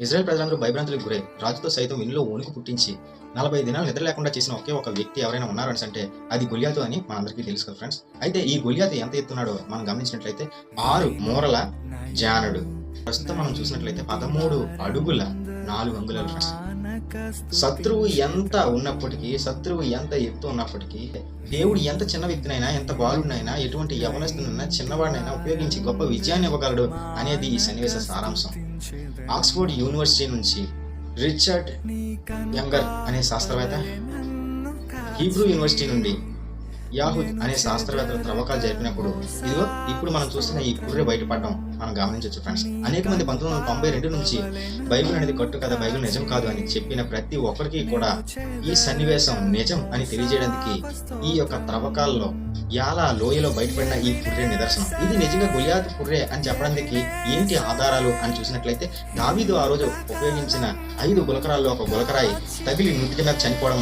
Israel ప్రజలందరూ భయభ్రాంతులకు గురై రాజుతో సైతం వెన్నులో వణుకు పుట్టించి నలభై దినాలు నిద్ర లేకుండా చేసిన ఒకే ఒక వ్యక్తి ఎవరైనా ఉన్నారని అంటే అది గొలియాతు అని మనందరికీ తెలుసు కదా ఫ్రెండ్స్ అయితే ఈ గొలియాతు ఎంత ఎత్తున్నాడో మనం గమనించినట్లయితే ఆరు మూరల జానడు. ప్రస్తుతం మనం చూసినట్లయితే పదమూడు అడుగుల నాలుగు అంగుళాలు ఫ్రెండ్స్ శత్రువు ఎంత ఉన్నప్పటికీ శత్రువు ఎంత ఎత్తు ఉన్నప్పటికీ దేవుడు ఎంత చిన్న వ్యక్తినైనా ఎంత బాలుడినైనా ఎటువంటి యవనస్తునైనా చిన్నవాడినైనా ఉపయోగించి గొప్ప విజయాన్ని ఇవ్వగలడు అనేది ఈ సన్నివేశ సారాంశం. ఆక్స్ఫోర్డ్ యూనివర్సిటీ నుంచి రిచర్డ్ యంగర్ అనే శాస్త్రవేత్త హీబ్రూ యూనివర్సిటీ నుండి యాహుద్ అనే శాస్త్రవేత్తలు త్రవ్వకాలు జరిపినప్పుడు ఇదిగో ఇప్పుడు మనం చూస్తున్న ఈ కుర్రె బయటపడడం మనం గమనించవచ్చు ఫ్రెండ్స్ అనేక మంది పంతొమ్మిది వందల తొంభై రెండు నుంచి బైబిల్ అనేది కట్టు కదా బైబిల్ నిజం కాదు అని చెప్పిన ప్రతి ఒక్కరికి కూడా ఈ సన్నివేశం నిజం అని తెలియజేయడానికి ఈ యొక్క త్రవ్వకాల్లో యాలా లోయలో బయటపడిన ఈ పుర్రె నిదర్శనం. ఇది నిజంగా గులియాత్ కుర్రే అని చెప్పడానికి ఏంటి ఆధారాలు అని చూసినట్లయితే దావీదు ఆ రోజు ఉపయోగించిన ఐదు గులకరాల్లో ఒక గులకరాయి తగిలి నుండి మీద చనిపోవడం